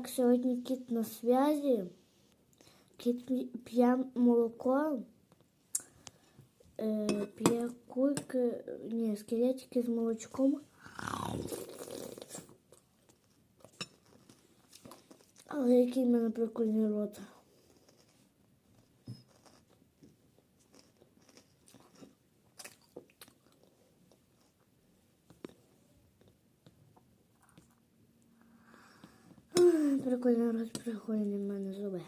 Так, сьогодні кіт на зв'язі. Кіт п'є- п'є молоко, е, п'є кульки, ні, скелетики з молочком. Але який в мене прикольний рот. Ай, Прикольний в мене зуби.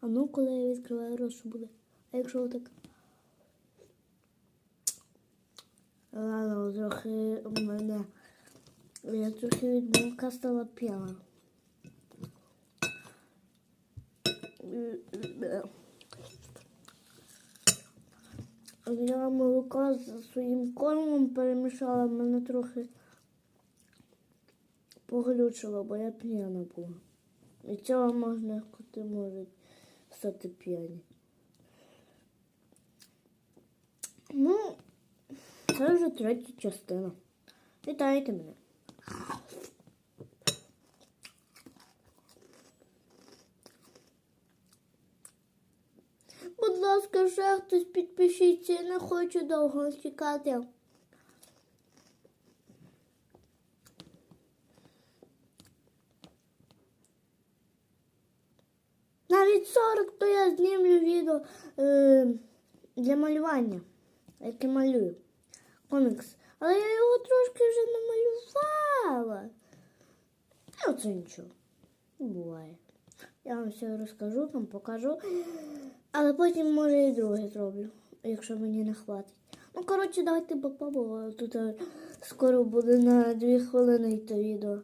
А ну, коли я відкриваю рот, що буде? А якщо отак? Ладно, трохи у мене. Я трохи від молока стала п'яна. Я молоко з своїм кормом перемішала, мене трохи поглючило, бо я п'яна була. І цього можна, коти можуть стати п'яні. Ну, це вже третя частина. Вітайте мене. Будь ласка, ще хтось підпишіться, я не хочу довго чекати. Навіть 40, то я знімлю відео е, для малювання, яке малюю. Комікс. Але я його трошки вже намалювала. А це нічого. Буває. Я вам все розкажу, там покажу. Але потім, може, і друге зроблю, якщо мені не хватить. Ну, коротше, давайте бо тут е, скоро буде на 2 хвилини йти відео.